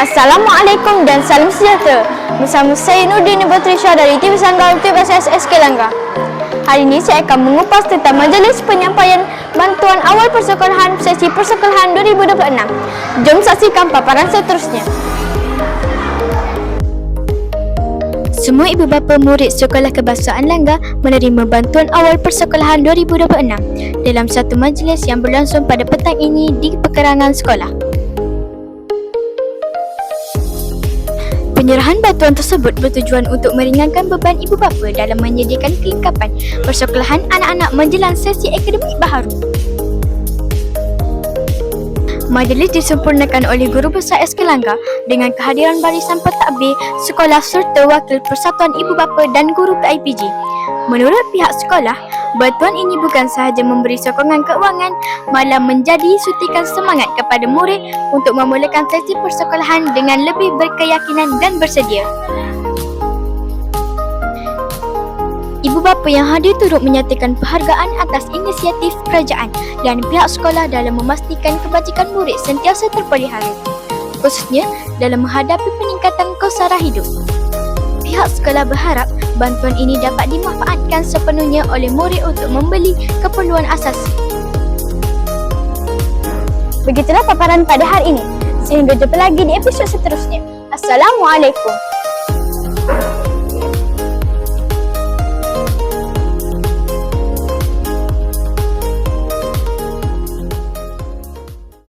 Assalamualaikum dan salam sejahtera. Bersama saya Nurdin Batrisha dari TV Sangga Utip SSSK Langgar. Hari ini saya akan mengupas tentang majlis penyampaian bantuan awal persekolahan sesi persekolahan 2026. Jom saksikan paparan seterusnya. Semua ibu bapa murid Sekolah Kebahasaan Langgar menerima bantuan awal persekolahan 2026 dalam satu majlis yang berlangsung pada petang ini di pekarangan sekolah. Penyerahan bantuan tersebut bertujuan untuk meringankan beban ibu bapa dalam menyediakan kelengkapan persekolahan anak-anak menjelang sesi akademik baharu. Majlis disempurnakan oleh Guru Besar SK Langgar dengan kehadiran barisan pentadbir sekolah serta wakil Persatuan Ibu Bapa dan Guru PIPG. Menurut pihak sekolah, bantuan ini bukan sahaja memberi sokongan keuangan, malah menjadi sutikan semangat kepada murid untuk memulakan sesi persekolahan dengan lebih berkeyakinan dan bersedia. Ibu bapa yang hadir turut menyatakan penghargaan atas inisiatif kerajaan dan pihak sekolah dalam memastikan kebajikan murid sentiasa terpelihara, khususnya dalam menghadapi peningkatan kos sara hidup. Pihak sekolah berharap bantuan ini dapat dimanfaatkan sepenuhnya oleh murid untuk membeli keperluan asasi. Begitulah paparan pada hari ini. Sehingga jumpa lagi di episod seterusnya. Assalamualaikum.